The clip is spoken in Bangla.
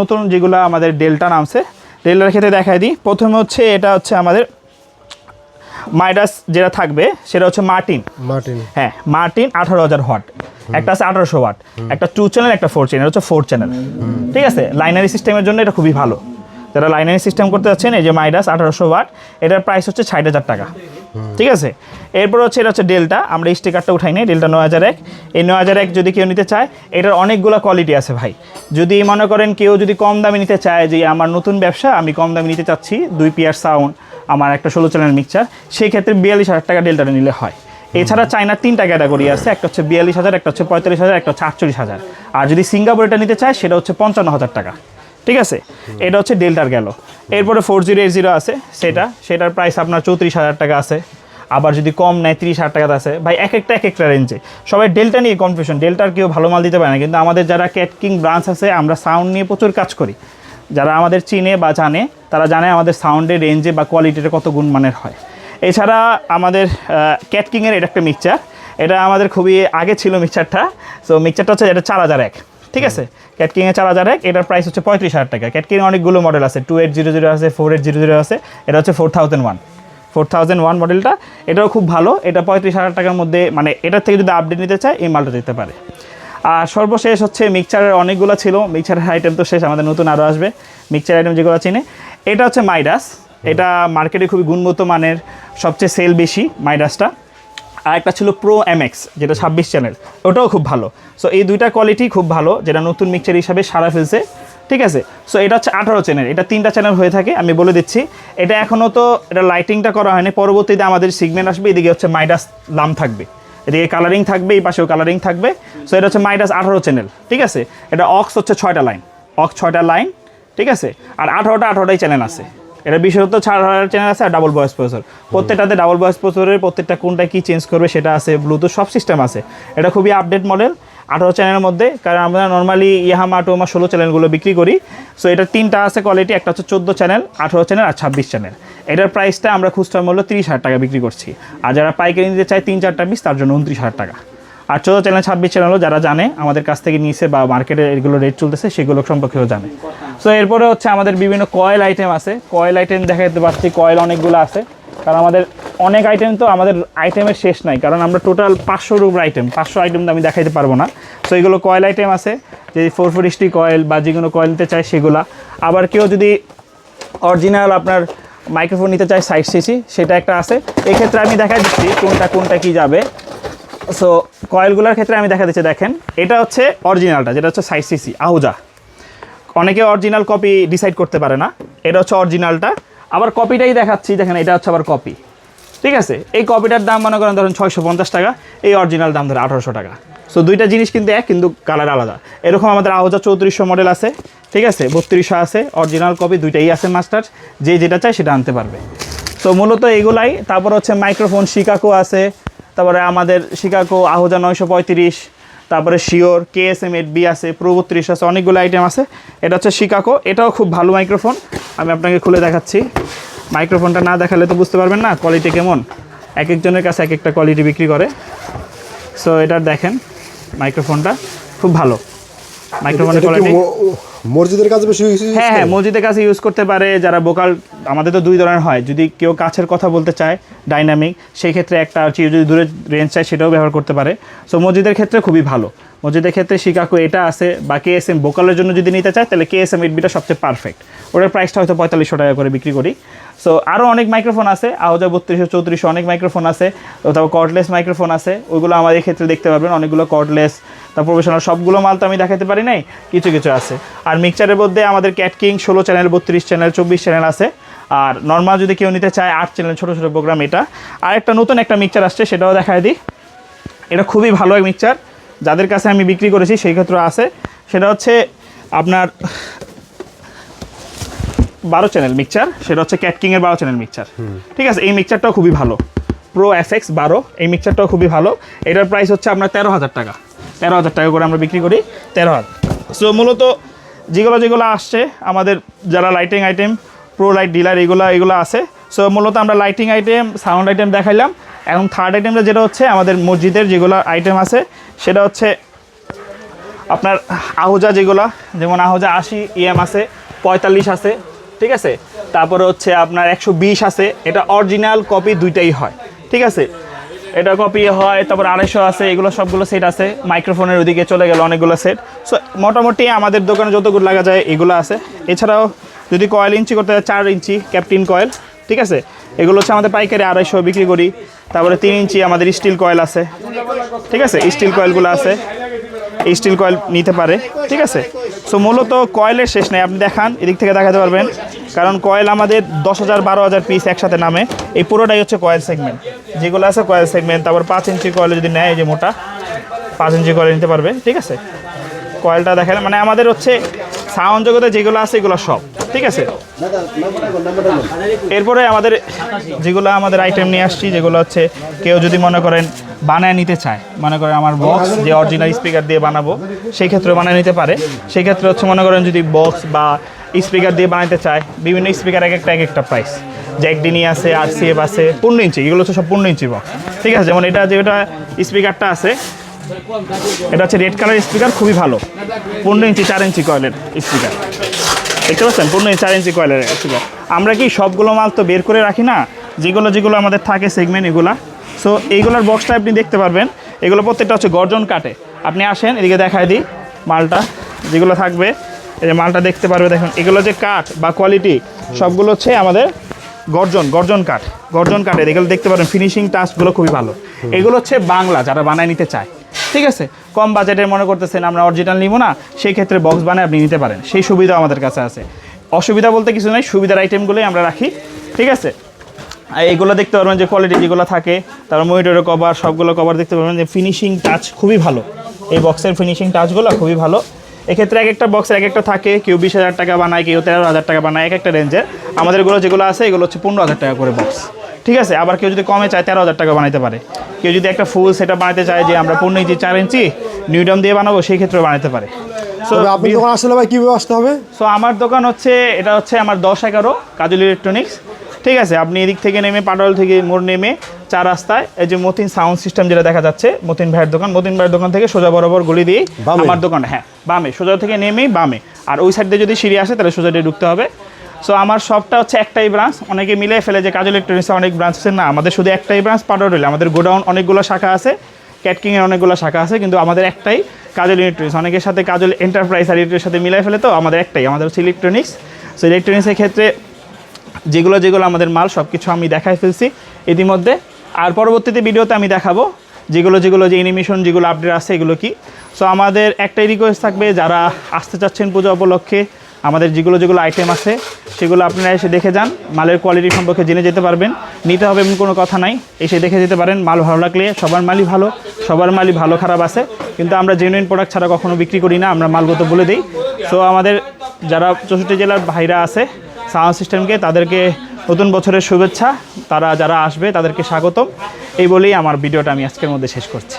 নতুন যেগুলো আমাদের ডেল্টা নামছে ডেল্টার ক্ষেত্রে দেখাই দিই। প্রথমে হচ্ছে এটা হচ্ছে আমাদের মাইডাস যেটা থাকবে সেটা হচ্ছে মার্টিন। মার্টিন। হ্যাঁ মার্টিন আঠারো হাজার হট একটা আছে আঠারোশো ওয়াট একটা টু চ্যানেল একটা ফোর চ্যানেল হচ্ছে ফোর চ্যানেল। ঠিক আছে? লাইনারি সিস্টেমের জন্য এটা খুবই ভালো। যারা লাইনারি সিস্টেম করতে যাচ্ছেন এই যে মাইডাস আঠারোশো ওয়াট এটার প্রাইস হচ্ছে ষাট হাজার টাকা। ঠিক আছে? এরপর হচ্ছে এটা হচ্ছে ডেল্টা, আমরা স্টিকারটা উঠাই নিই, ডেল্টা নয় হাজার এক। এই নয় হাজার এক যদি কেউ নিতে চায়, এটার অনেকগুলো কোয়ালিটি আছে ভাই। যদি মনে করেন কেউ যদি কম দামে নিতে চায় যে আমার নতুন ব্যবসা, আমি কম দামে নিতে চাচ্ছি, দুই পিয়ার সাউন্ড আমার একটা ষোলো চ্যানেল মিক্সচার সেই ক্ষেত্রে বিয়াল্লিশ হাজার টাকা ডেল্টাটা নিলে হয়। এছাড়া চায়নার তিনটা ক্যাটাগরি আছে, একটা হচ্ছে বিয়াল্লিশ হাজার, একটা হচ্ছে পঁয়তাল্লিশ হাজার, একটা হচ্ছে আটচল্লিশ হাজার। আর যদি সিঙ্গাপুর এটা নিতে চায়, সেটা হচ্ছে পঞ্চান্ন হাজার টাকা। ঠিক আছে? এটা হচ্ছে ডেল্টার গেল। এরপরে ফোর জিরো এইট জিরো আছে, সেটা। সেটার প্রাইস আপনার চৌত্রিশ হাজার টাকা আছে। আবার যদি কম নেয় তিরিশ হাজার টাকাতে আছে। ভাই, এক একটা এক একটা রেঞ্জে সবাই ডেল্টা নিয়ে কনফিউশন ডেল্টার কেউ ভালো মাল দিতে পারে না। কিন্তু আমাদের যারা ক্যাটকিং ব্রাঞ্চ আছে, আমরা সাউন্ড নিয়ে প্রচুর কাজ করি। যারা আমাদের চিনে বা জানে, তারা জানে আমাদের সাউন্ডের রেঞ্জে বা কোয়ালিটিটা কত গুণমানের হয়। এছাড়া আমাদের ক্যাটকিংয়ের এটা একটা মিক্সচার এটা আমাদের খুবই আগে ছিল মিক্সচারটা সো মিক্সচারটা হচ্ছে, এটা চার হাজার এক। ঠিক আছে? ক্যাটকিংয়ে চার হাজার এক, এটার প্রাইস হচ্ছে পঁয়ত্রিশ হাজার টাকা। ক্যাটকিং অনেকগুলো মডেল আছে টু এইট জিরো জিরো আছে ফোর এইট জিরো জিরো আছে, এটা হচ্ছে four thousand one four thousand one মডেলটা এটাও খুব ভালো, এটা পঁয়ত্রিশ হাজার টাকার মধ্যে মানে এটার থেকে যদি আপডেট নিতে চায়, এই মালটা দিতে পারে। আর সর্বশেষ হচ্ছে মিক্সচারের অনেকগুলো ছিল মিক্সচারের আইটেম তো শেষ, আমাদের নতুন আরও আসবে। মিক্সচার আইটেম যেগুলো চিনে, এটা হচ্ছে মাইডাস এটা মার্কেটে খুবই গুণগত মানের, সবচেয়ে সেল বেশি মাইডাসটা আর একটা ছিল প্রো এমএক্স যেটা ছাব্বিশ চ্যানেল ওটাও খুব ভালো। সো এই দুইটা কোয়ালিটি খুব ভালো, যেটা নতুন মিক্সচার হিসাবে সারা ফেলছে। ঠিক আছে? সো এটা হচ্ছে আঠারো চ্যানেল এটা তিনটা চ্যানেল হয়ে থাকে, আমি বলে দিচ্ছি। এটা এখনও তো, এটা লাইটিংটা করা হয়নি, পরবর্তীতে আমাদের সিগমেন্ট আসবে, এদিকে হচ্ছে মাইডাস লাম থাকবে। এদিকে কালারিং থাকবে, এই পাশেও কালারিং থাকবে। সো এটা হচ্ছে মাইডাস আঠারো চ্যানেল ঠিক আছে? এটা অক্স হচ্ছে ছয়টা লাইন অক্স ছয়টা লাইন ঠিক আছে? আর আঠারোটা আঠারোটাই চ্যানেল আছে। এটা বিশেষত ছাড় চ্যানেল আছে আর ডাবল ভয়েস প্রসেসর প্রত্যেকটাতে ডাবল ভয়েস প্রসেসরের প্রত্যেকটা কোনটা কি চেঞ্জ করবে সেটা আছে ব্লুটুথ সব সিস্টেম আছে। এটা খুবই আপডেট মডেল আঠারো চ্যানেলের মধ্যে, কারণ আমরা নর্মালি ইয়াহামা টোমা ষোলো চ্যানেলগুলো বিক্রি করি। সো এটা তিনটা আছে কোয়ালিটি একটা হচ্ছে চোদ্দ চ্যানেল আঠারো চ্যানেল আর ছাব্বিশ চ্যানেল এটার প্রাইসটা আমরা খুচরা মূল্য তিরিশ হাজার টাকা বিক্রি করছি। আর যারা পাইকারি নিতে চায় তিন চারটা পিস তার জন্য উনত্রিশ হাজার টাকা। আর চোদ্দ চ্যানেল, ছাব্বিশ চ্যানেলও যারা জানে, আমাদের কাছ থেকে নিয়েছে বা মার্কেটে এগুলো রেট চলতেছে, সেগুলো সম্পর্কেও জানে। সো এরপরে হচ্ছে আমাদের বিভিন্ন কয়েল আইটেম আছে। কয়েল আইটেম দেখাতে পারছি কয়েল অনেকগুলো আছে। কারণ আমাদের অনেক আইটেম তো আমাদের আইটেমের শেষ নাই। কারণ আমরা টোটাল পাঁচশোর উপর আইটেম পাঁচশো আইটেম তো আমি দেখাইতে পারব না। সো এগুলো কয়েল আইটেম আছে। যে ফোর ফোর স্টি কয়েল বা যে কোনো কয়েল নিতে চায়, সেগুলা। আবার কেউ যদি অরিজিনাল আপনার মাইক্রোফোন নিতে চায় সাইড সিসি সেটা একটা আছে। এক্ষেত্রে আমি দেখা দিচ্ছি কোনটা কোনটা কি যাবে। সো কয়েলগুলোর ক্ষেত্রে আমি দেখা দিচ্ছি, দেখেন, এটা হচ্ছে অরিজিনালটা যেটা হচ্ছে সাইড সিসি আহুজা। অনেকে অরিজিনাল কপি ডিসাইড করতে পারে না, এটা হচ্ছে অরিজিনালটা আবার কপিটাই দেখাচ্ছি, দেখেন, এটা হচ্ছে আবার কপি ঠিক আছে? এই কপিটার দাম মনে করেন, ধরেন, ছয়শো পঞ্চাশ টাকা, এই অরিজিনাল দাম ধরে আঠারোশো টাকা। সো দুইটা জিনিস কিন্তু এক, কিন্তু কালার আলাদা। এরকম আমাদের আহজা চৌত্রিশশো মডেল আছে, ঠিক আছে? বত্রিশশো আছে অরিজিনাল কপি দুইটাই আছে মাস্টার যে যেটা চায় সেটা আনতে পারবে। তো মূলত এগুলাই, তারপর হচ্ছে মাইক্রোফোন শিকাকো আছে তারপরে আমাদের শিকাগো, আহজা নয়শো পঁয়ত্রিশ, তারপরে Shure K S M eight B আছে প্রো বত্রিশ আছে, অনেকগুলো আইটেম আছে। এটা হচ্ছে শিকাকো এটাও খুব ভালো মাইক্রোফোন আমি আপনাকে খুলে দেখাচ্ছি। মাইক্রোফোনটা না দেখালে তো বুঝতে পারবেন না কোয়ালিটি কেমন। এক একজনের কাছে এক একটা কোয়ালিটি বিক্রি করে। সো এটা দেখেন মাইক্রোফোনটা খুব ভালো। মাইক্রোফোনের কোয়ালিটি মসজিদের কাছে বেশি হ্যাঁ হ্যাঁ মসজিদের কাছে ইউজ করতে পারে যারা বোকাল আমাদের তো দুই ধরনের হয়। যদি কেউ কাছের কথা বলতে চায় ডাইনামিক সেই ক্ষেত্রে একটা হচ্ছে যদি দূরে রেঞ্জ চায় সেটাও ব্যবহার করতে পারে। সো মসজিদের ক্ষেত্রে খুবই ভালো। মসজিদের ক্ষেত্রে শিকাকো এটা আছে, বা কে এস এম বোকালের জন্য যদি নিতে চায়, তাহলে কে এস এম এইটবিটা সবচেয়ে পারফেক্ট ওটার প্রাইসটা হয়তো পঁয়তাল্লিশশো টাকা করে বিক্রি করি। সো আরও অনেক মাইক্রোফোন আছে আহজা বত্রিশশো, চৌত্রিশশো, অনেক মাইক্রোফোন আছে, তারপর কর্ডলেস মাইক্রোফোন আছে, ওইগুলো আমাদের ক্ষেত্রে দেখতে পারবেন, অনেকগুলো কর্ডলেস তার প্রফেশনাল সবগুলো মাল তো আমি দেখাতে পারি নাই, কিছু কিছু আছে। আর মিক্সচারের মধ্যে আমাদের ক্যাটকিং ষোলো চ্যানেল বত্রিশ চ্যানেল চব্বিশ চ্যানেল আছে। আর নর্মাল যদি কেউ নিতে চায়, আট চ্যানেল ছোটো ছোটো প্রোগ্রাম এটা। আর একটা নতুন একটা মিক্সচার আসছে, সেটাও দেখায় দিই। এটা খুবই ভালো এক মিক্সচার যাদের কাছে আমি বিক্রি করেছি সেই ক্ষেত্রে আছে। সেটা হচ্ছে আপনার বারো চ্যানেল মিক্সচার সেটা হচ্ছে ক্যাটকিংয়ের বারো চ্যানেল মিক্সচার ঠিক আছে? এই মিক্সচারটাও খুবই ভালো। প্রো এফ এক্স বারো এই মিক্সচারটাও খুবই ভালো। এটার প্রাইস হচ্ছে আপনার তেরো হাজার টাকা। তেরো হাজার টাকা করে আমরা বিক্রি করি তেরো হাজার। সো মূলত যেগুলো যেগুলো আসছে আমাদের যারা lighting item pro light dealer এগুলো এগুলো আছে। সো মূলত আমরা লাইটিং আইটেম সাউন্ড আইটেম দেখাইলাম। এখন থার্ড আইটেমটা যেটা হচ্ছে আমাদের মসজিদের যেগুলো আইটেম আছে, সেটা হচ্ছে আপনার আহুজা যেগুলো, যেমন আহুজা আশি ইএম আছে, পঁয়তাল্লিশ আছে, ঠিক আছে? তারপরে হচ্ছে আপনার একশো বিশ আছে, এটা অরিজিনাল কপি দুইটাই হয়, ঠিক আছে? এটা কপি হয়, তারপর আড়াইশো আছে, এগুলো সবগুলো সেট আছে মাইক্রোফোনের ওদিকে চলে গেল অনেকগুলো সেট সো মোটামুটি আমাদের দোকানে যতগুলো লাগা যায় এগুলো আছে। এছাড়াও যদি কয়েল ইঞ্চি করতে চার ইঞ্চি ক্যাপটিন কয়েল, ঠিক আছে? এগুলো হচ্ছে আমাদের পাইকারি আড়াইশো বিক্রি করি। তারপরে তিন ইঞ্চি আমাদের স্টিল কয়েল আছে। ঠিক আছে? স্টিল কয়েলগুলো আছে। স্টিল কয়েল নিতে পারে। ঠিক আছে? সো মূলত কয়েলের শেষ নেই। আপনি দেখান, এদিক থেকে দেখাতে পারবেন। কারণ কয়েল আমাদের দশ হাজার, বারো হাজার পিস একসাথে নামে। এই পুরোটাই হচ্ছে কয়েল সেগমেন্ট যেগুলো আছে কয়েল সেগমেন্ট তারপর পাঁচ ইঞ্চি কয়েল যদি নেয় যে মোটা, পাঁচ ইঞ্চি কয়েল নিতে পারবে। ঠিক আছে? কয়েলটা দেখালে মানে আমাদের হচ্ছে সাউন্ড জগতে যেগুলো আছে, এগুলো সব। ঠিক আছে? এরপরে আমাদের যেগুলো আমাদের আইটেম নিয়ে আসছি যেগুলো হচ্ছে কেউ যদি মনে করেন বানায় নিতে চায় মনে করেন আমার বক্স যে অরিজিনাল স্পিকার দিয়ে বানাবো সেই ক্ষেত্রে বানায় নিতে পারে। সেই ক্ষেত্রে হচ্ছে মনে করেন যদি বক্স বা স্পিকার দিয়ে বানাতে চায় বিভিন্ন স্পিকার এক একটা এক একটা প্রাইস জ্যাকডিনি আছে আর সিএফ আছে পনেরো ইঞ্চি এগুলো হচ্ছে সব পনেরো ইঞ্চি বক্স ঠিক আছে? যেমন এটা যেটা স্পিকারটা আছে এটা হচ্ছে রেড কালার স্পিকার খুবই ভালো। পনেরো ইঞ্চি চার ইঞ্চি কয়েলের স্পিকার দেখতে পাচ্ছেন পনেরো চার ইঞ্চি কয়েলের আছে। আমরা কি সবগুলো মাল তো বের করে রাখি না? যেগুলো যেগুলো আমাদের থাকে সেগমেন্ট এগুলা। সো এইগুলোর বক্সটা আপনি দেখতে পারবেন। এগুলো প্রত্যেকটা হচ্ছে গর্জন কাটে। আপনি আসেন, এদিকে দেখায় দিই মালটা, যেগুলো থাকবে। এই যে মালটা দেখতে পারবে, দেখুন। এগুলো যে কাঠ বা কোয়ালিটি সবগুলো হচ্ছে আমাদের গর্জন গর্জন কাঠ গর্জন কাঠের। এগুলো দেখতে পারেন ফিনিশিং টাচগুলো খুবই ভালো। এগুলো হচ্ছে বাংলা যারা বানায় নিতে চায়। ঠিক আছে? কম বাজেটের মনে করতেছেন আমরা অরিজিনাল নিব না সেই ক্ষেত্রে বক্স বানায় আপনি নিতে পারেন। সেই সুবিধা আমাদের কাছে আছে। অসুবিধা বলতে কিছু নাই সুবিধার আইটেমগুলোই আমরা রাখি। ঠিক আছে? আর এইগুলো দেখতে পারবেন যে কোয়ালিটি যেগুলো থাকে তারপর মনিটরের কভার সবগুলো কভার দেখতে পারবেন যে ফিনিশিং টাচ খুবই ভালো। এই বক্সের ফিনিশিং টাচগুলো খুবই ভালো। এক্ষেত্রে এক একটা বক্সের এক একটা থাকে কেউ বিশ হাজার টাকা বানায় কেউ তেরো হাজার টাকা বানায় এক একটা রেঞ্জের আমাদের এগুলো যেগুলো আছে এগুলো হচ্ছে পনেরো হাজার টাকা করে বক্স ঠিক আছে? আবার কেউ যদি কমে চায় তেরো হাজার টাকা বানাতে পারে। কেউ যদি একটা ফুল সেটা বানাতে চায় যে আমরা পনেরো ইঞ্চি চার ইঞ্চি নিউডাম দিয়ে বানাবো সেই ক্ষেত্রে বানাতে পারে। সো আপনি দোকান আসলে ভাই কীভাবে আসতে হবে? সো আমার দোকান হচ্ছে এটা হচ্ছে আমার দশ এগারো কাজল ইলেকট্রনিক্স ঠিক আছে? আপনি এদিক থেকে নেমে পাটল থেকে মোড় নেমে চার রাস্তায় এই যে মতিন সাউন্ড সিস্টেম যেটা দেখা যাচ্ছে মতিন ভাইয়ের দোকান মতিন ভাইয়ের দোকান থেকে সোজা বরাবর গলি দিয়ে? আমার দোকান হ্যাঁ বামে সোজা থেকে নেমেই বামে। আর ওই সাইড দিয়ে যদি সিঁড়ি আসে তাহলে সোজা দিয়ে ঢুকতে হবে। সো আমার সবটা হচ্ছে একটাই ব্রাঞ্চ অনেকে মিলে ফেলে যে কাজল ইলেকট্রনিক্সে অনেক ব্রাঞ্চ আছে। না আমাদের শুধু একটাই ব্রাঞ্চ পাটল রইল। আমাদের গোডাউন অনেকগুলো শাখা আছে ক্যাটকিংয়ের অনেকগুলো শাখা আছে কিন্তু আমাদের একটাই কাজল ইলেকট্রনিক্স অনেকের সাথে কাজল এন্টারপ্রাইজ আর ইলেকট্রিক্সের সাথে মিলাই ফেলে তো আমাদের একটাই আমাদের হচ্ছে ইলেকট্রনিক্স সো ইলেকট্রনিক্সের ক্ষেত্রে যেগুলো যেগুলো আমাদের মাল সব কিছু আমি দেখাই ফেলছি। ইতিমধ্যে আর পরবর্তীতে ভিডিওতে আমি দেখাবো যেগুলো যেগুলো যে অ্যানিমেশন যেগুলো আপডেট আছে, এগুলো কি। সো আমাদের একটাই রিকোয়েস্ট থাকবে, যারা আসতে চাচ্ছেন পূজা উপলক্ষে, আমাদের যেগুলো যেগুলো আইটেম আছে, সেগুলো আপনারা এসে দেখে যান। মালের কোয়ালিটি সম্পর্কে জেনে যেতে পারবেন। নিতে হবে এমন কোনো কথা নাই। এসে দেখে যেতে পারেন, মাল ভালো লাগলে সবার মালই ভালো, সবার মালই ভালো খারাপ আছে। কিন্তু আমরা জেনুইন প্রোডাক্ট ছাড়া কখনো বিক্রি করি না, আমরা মালগত বলে দিই। সো আমাদের যারা চৌষট্টি জেলার ভাইরা আছে সাউন্ড সিস্টেমকে তাদেরকে নতুন বছরের শুভেচ্ছা। তারা যারা আসবে তাদেরকে স্বাগতম। এই বলেই আমার ভিডিওটা আমি আজকের মধ্যে শেষ করছি।